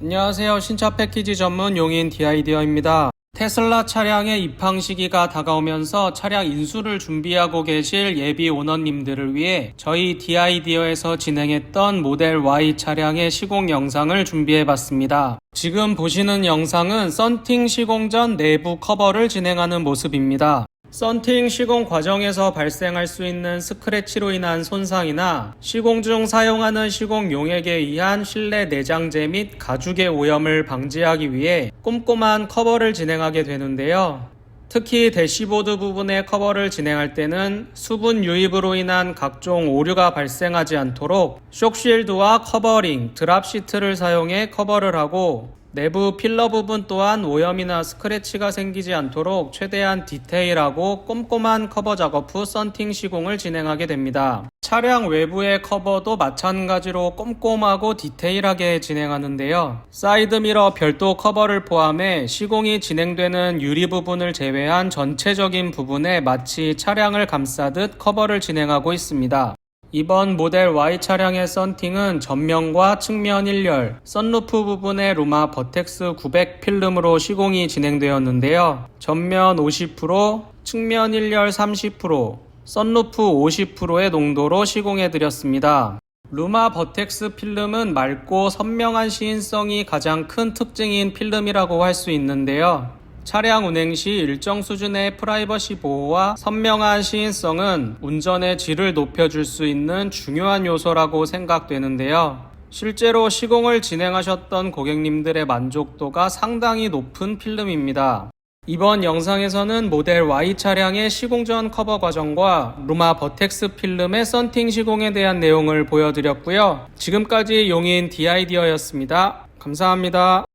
안녕하세요. 신차 패키지 전문 용인 디아이디어입니다. 테슬라 차량의 입항 시기가 다가오면서 차량 인수를 준비하고 계실 예비 오너님들을 위해 저희 디아이디어에서 진행했던 모델 Y 차량의 시공 영상을 준비해 봤습니다. 지금 보시는 영상은 썬팅 시공 전 내부 커버를 진행하는 모습입니다. 썬팅 시공 과정에서 발생할 수 있는 스크래치로 인한 손상이나 시공 중 사용하는 시공 용액에 의한 실내 내장재 및 가죽의 오염을 방지하기 위해 꼼꼼한 커버를 진행하게 되는데요. 특히 대시보드 부분의 커버를 진행할 때는 수분 유입으로 인한 각종 오류가 발생하지 않도록 쇼실드와 커버링, 드랍 시트를 사용해 커버를 하고 내부 필러 부분 또한 오염이나 스크래치가 생기지 않도록 최대한 디테일하고 꼼꼼한 커버 작업 후 썬팅 시공을 진행하게 됩니다. 차량 외부의 커버도 마찬가지로 꼼꼼하고 디테일하게 진행하는데요. 사이드 미러 별도 커버를 포함해 시공이 진행되는 유리 부분을 제외한 전체적인 부분에 마치 차량을 감싸듯 커버를 진행하고 있습니다. 이번 모델 Y 차량의 썬팅은 전면과 측면 1열, 썬루프 부분의 루마 버텍스 900 필름으로 시공이 진행되었는데요. 전면 50%, 측면 1열 30%, 썬루프 50%의 농도로 시공해드렸습니다. 루마 버텍스 필름은 맑고 선명한 시인성이 가장 큰 특징인 필름이라고 할 수 있는데요. 차량 운행 시 일정 수준의 프라이버시 보호와 선명한 시인성은 운전의 질을 높여줄 수 있는 중요한 요소라고 생각되는데요. 실제로 시공을 진행하셨던 고객님들의 만족도가 상당히 높은 필름입니다. 이번 영상에서는 모델 Y 차량의 시공 전 커버 과정과 루마 버텍스 필름의 썬팅 시공에 대한 내용을 보여드렸고요. 지금까지 용인 디아이디어였습니다. 감사합니다.